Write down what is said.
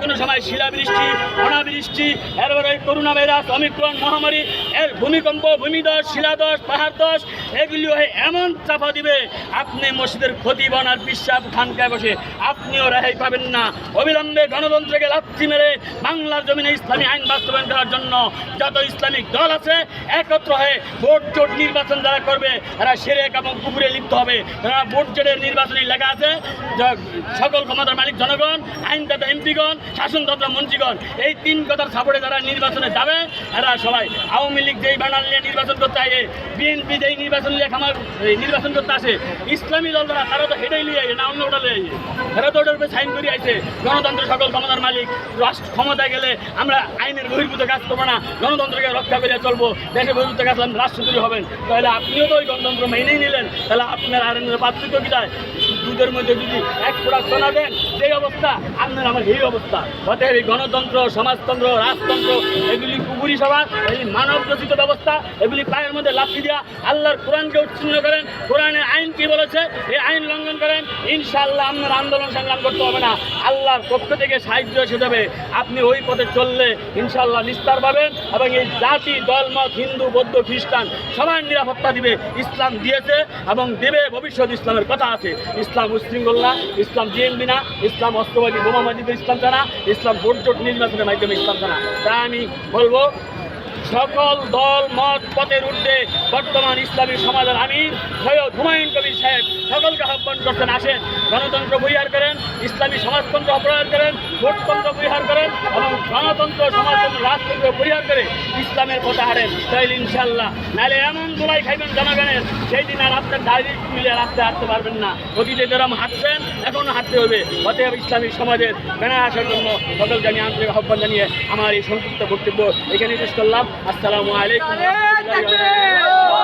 কোনো সময় শিলাবৃষ্টি, অনাবৃষ্টি, এরপরে করোনা ভাইরাস অমিক্রণ মহামারী, এর ভূমিকম্প, ভূমিদশ, শিলাদশ পাহাড় দশ এগুলি হয়ে এমন চাপা দিবে, আপনি মসজিদের ক্ষতি বনার বিশ্বাস খানকায় বসে, আপনিও রেহাই পাবেন না। অবিলম্বে গণতন্ত্রকে লাথি মেরে বাংলার জমিনে ইসলামী আইন বাস্তবায়ন করার জন্য যত ইসলামিক দল আছে, একত্র হয়ে ভোট জোট নির্বাচন যারা করবে, তারা সেরেক এবং কুকুরে লিপ্ত হবে। তারা ভোট জোটের নির্বাচনী লেখা আছে সকল ক্ষমতার মালিক জনগণ, আইনদাতা এমপিগণ শাসনতন্ত্র মন্ত্রীগণ, এই তিন কথার সাপোর্টে যারা নির্বাচনে যাবে এরা সবাই আওয়ামী লীগ যেই ব্যানার নিয়ে নির্বাচন করতে আসে, বিএনপি যেই নির্বাচন নিয়ে এই নির্বাচন করতে আসে, ইসলামী দল যারা তারা তো হেঁটেই নিয়ে আইছে না অন্য ওটা লিয়ে আইছে এরা তো ওটার উপরে সাইন করে আইছে গণতন্ত্র সকল ক্ষমতার মালিক, রাষ্ট্র ক্ষমতায় গেলে আমরা আইনের বহির্ভূত কাজ করব না, গণতন্ত্রকে রক্ষা করে চলবো দেশের বহির্ভূত কাজ রাষ্ট্রপতি হবেন, তাহলে আপনিও তো ওই গণতন্ত্র মেনেই নিলেন, তাহলে আপনার আর পার্থক্য কি দুধের মধ্যে যদি এক ফোড়া সোনা দেন, সেই অবস্থা, আপনার আমার এই অবস্থা। অতএব এই গণতন্ত্র, সমাজতন্ত্র, রাজতন্ত্র, এগুলি কুকুরি সভা, এগুলি মানব রচিত ব্যবস্থা, এগুলি পায়ের মধ্যে লাথি দেওয়া আল্লাহর কোরআনকে উচ্ছিন্ন করেন কোরআনের আইন কি বলেছে, এই আইন লঙ্ঘন করেন, ইনশাআল্লাহ আপনার আন্দোলন সংগ্রাম করতে হবে না। আল্লাহর পক্ষ থেকে সাহায্য এসে যাবে। আপনি ওই পথে চললে ইনশাআল্লাহ নিস্তার পাবেন এবং এই জাতি দলমত হিন্দু, বৌদ্ধ, খ্রিস্টান সবার নিরাপত্তা দিবে। ইসলাম দিয়েছে এবং দেবে, ভবিষ্যৎ ইসলামের কথা আছে। ইসলাম উশৃঙ্খলা, ইসলাম জিএমবি না, ইসলাম অস্ত্রবাদী বোমাবাদীতে ইসলাম জানা ইসলাম ভোট জোট নির্বাচনের মাধ্যমে ইসলাম জানা তাই আমি বলব, সকল দল, মত পথের ঊর্ধ্বে বর্তমান ইসলামী সমাজের আমির সৈয়দ হুমায়ুন কবির সাহেব সকলকে আহ্বান করছেন, আসেন। গণতন্ত্র পরিহার করেন, ইসলামী সমাজতন্ত্র অপরাধ করেন, ভোটতন্ত্র পরিহার করেন এবং গণতন্ত্র, সমাজতন্ত্র, রাজতন্ত্র পরিহার করে ইসলামের পথে হারেন তাইলে ইনশাল্লাহ নাহলে এমন দোলাই খাইবেন জনগণের, সেই দিন আর আপনার দাড়ি তুলে রাস্তায় হাঁটতে পারবেন না। অতীতে যেরকম হাঁটছেন, এখনও হাঁটতে হবে। অতএব ইসলামী সমাজের বেড়া আসার জন্য সকলকে আমি আন্তরিক আহ্বান জানিয়ে আমার এই সংক্ষিপ্ত বক্তব্য এখানে শেষ করলাম। আসসালামু আলাইকুম। Sacre!